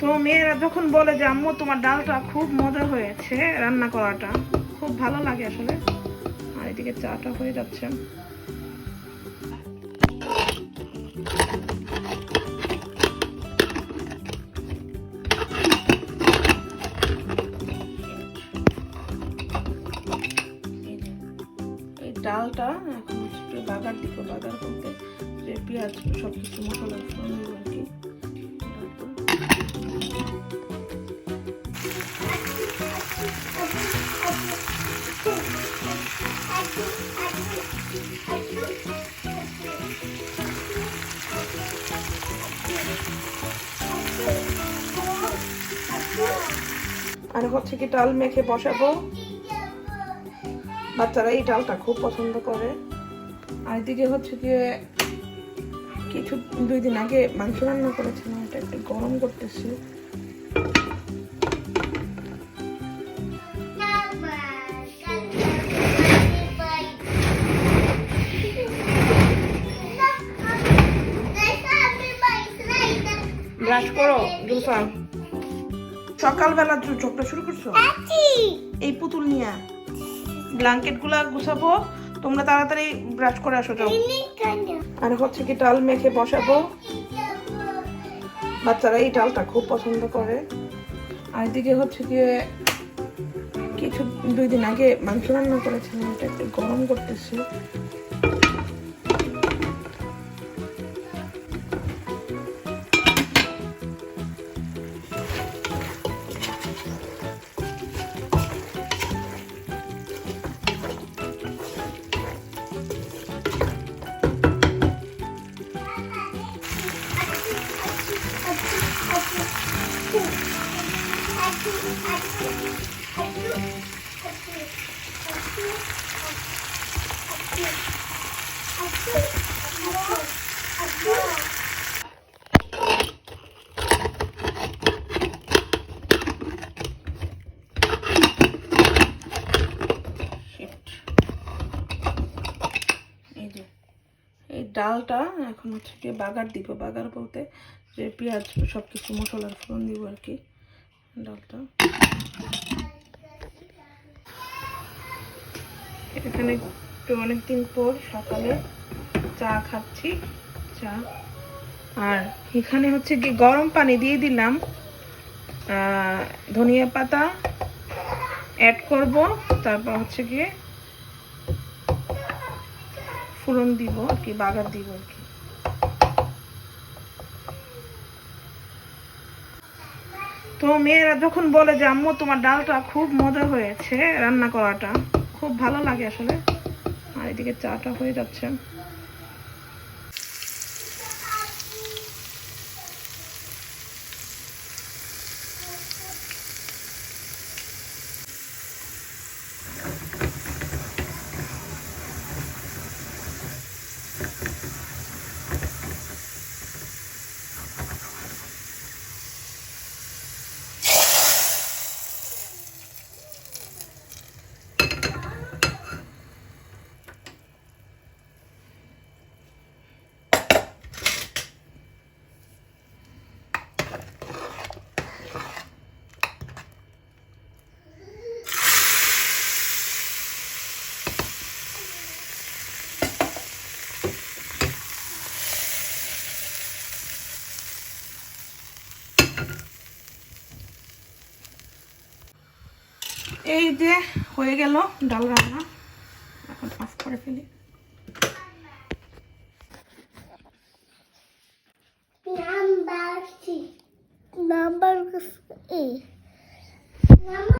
তো মেয়েরা যখন বলে যে, আম্মু, তোমার ডালটা খুব মজা হয়েছে রান্না করাটা, খুব ভালো লাগে আসলে। আর এদিকে চাটা হয়ে যাচ্ছে। ডালটা, এখন বাগার দিকে বাগার করতে পেঁয়াজ সব কিছু মশলা আর হচ্ছে কি ডাল মেখে বসাবো। বাচ্চারা এই ডালটা খুব পছন্দ করে। আর এদিকে হচ্ছে কি, কিছু দুই দিন আগে মাংস রান্না করেছিলাম, এটা একটু গরম করতেছি। ব্রাশ করো জুসা সকালবেলা চোখটা শুরু করছ? এই পুতুল নিয়ে। ব্ল্যাঙ্কেটগুলা গুছাবো তোমরা তাড়াতাড়ি ব্রাশ করে আসো যাও। আর হচ্ছে কি ডাল মেখে বসাবো। বাচ্চারা এই ডালটা খুব পছন্দ করে। আর এদিকে হচ্ছে কি কিছু দুই দিন আগে মাংস রান্না করেছিলাম এটা একটু গরম করতেছি। ডালটা এখন হচ্ছে কি বাগার দিব, বাগার বলতে যে পেঁয়াজ সব কিছু মশলার ফোড়ন দিব আর কি, ডালটা। এখানে একটু অনেকদিন পর সকালে চা খাচ্ছি, চা। আর এখানে হচ্ছে কি গরম পানি দিয়ে দিলাম। ধনিয়া পাতা অ্যাড করব, তারপর হচ্ছে গিয়ে ফুরন দিব আর কি, বাগার দিব আর কি। তো মেয়েরা যখন বলে যে, আম্মু, তোমার ডালটা খুব মজা হয়েছে রান্না করাটা। খুব ভালো লাগে আসলে। আর এদিকে চাটা হয়ে যাচ্ছে। এই যে হয়ে গেল ডাল রান্না। এখন অফ করে ফেলি। নাম্বার ঠিক নাম্বার এই